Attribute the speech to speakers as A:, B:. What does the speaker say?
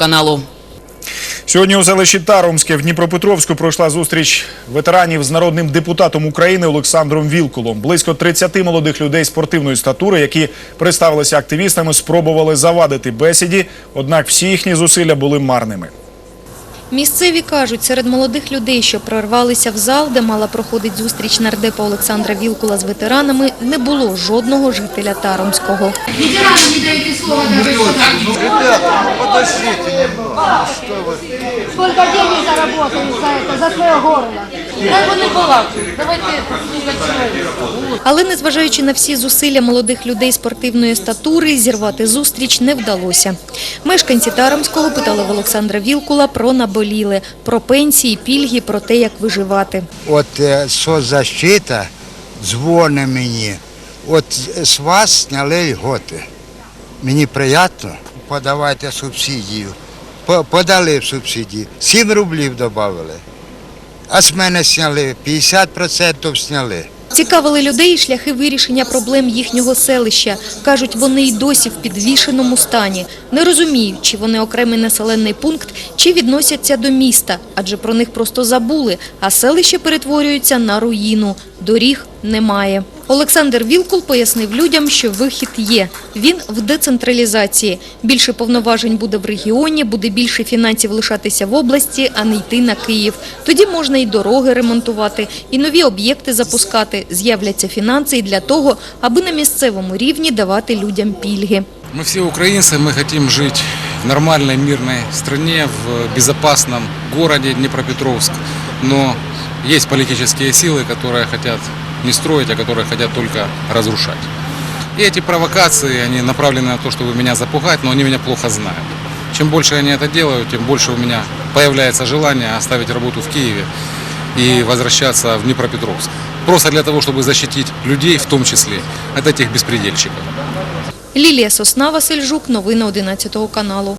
A: каналу.
B: Сьогодні у селищі Тарумське в Дніпропетровську пройшла зустріч ветеранів з народним депутатом України Олександром Вілкулом. Близько 30 молодих людей спортивної статури, які представилися активістами, спробували завадити бесіді, однак всі їхні зусилля були марними.
C: Місцеві кажуть, серед молодих людей, що прорвалися в зал, де мала проходить зустріч нардепа Олександра Вілкула з ветеранами, не було жодного жителя Таромського.
D: Ветеранам не даже сказать.
E: Ребята, ну подождите немного. Вы?
D: Сколько денег заработали за это, за свое горло.
F: Хай вони балакають. Давайте слухати.
C: Але незважаючи на всі зусилля молодих людей спортивної статури, зірвати зустріч не вдалося. Мешканці Таромського питали в Олександра Вілкула про наболіле, про пенсії, пільги, про те, як виживати.
E: От е, соцзащита дзвони мені. От з вас зняли льготи. Мені приємно, подавайте субсидію. Подали субсидію. 7 рублів додали. А з мене зняли 50% зняли.
C: Цікавили людей шляхи вирішення проблем їхнього селища. Кажуть, вони й досі в підвішеному стані. Не розуміють, чи вони окремий населений пункт, чи відносяться до міста, адже про них просто забули, а селище перетворюється на руїну. Доріг немає. Олександр Вілкул пояснив людям, що вихід є. Він в децентралізації. Більше повноважень буде в регіоні, буде більше фінансів лишатися в області, а не йти на Київ. Тоді можна і дороги ремонтувати, і нові об'єкти запускати. З'являться фінанси і для того, аби на місцевому рівні давати людям пільги.
G: Мы все украинцы, мы хотим жить в нормальной мирной стране, в безопасном городе Днепропетровск. Но есть политические силы, которые хотят Не строить, а которые хотят только разрушать. И эти провокации, они направлены на то, чтобы меня запугать, но они меня плохо знают. Чем больше они это делают, тем больше у меня появляется желание оставить работу в Киеве и возвращаться в Днепропетровск. Просто для того, чтобы защитить людей, в том числе, от этих беспредельщиков.
C: Лілія Сосна, Василь Жук, новини 11 каналу.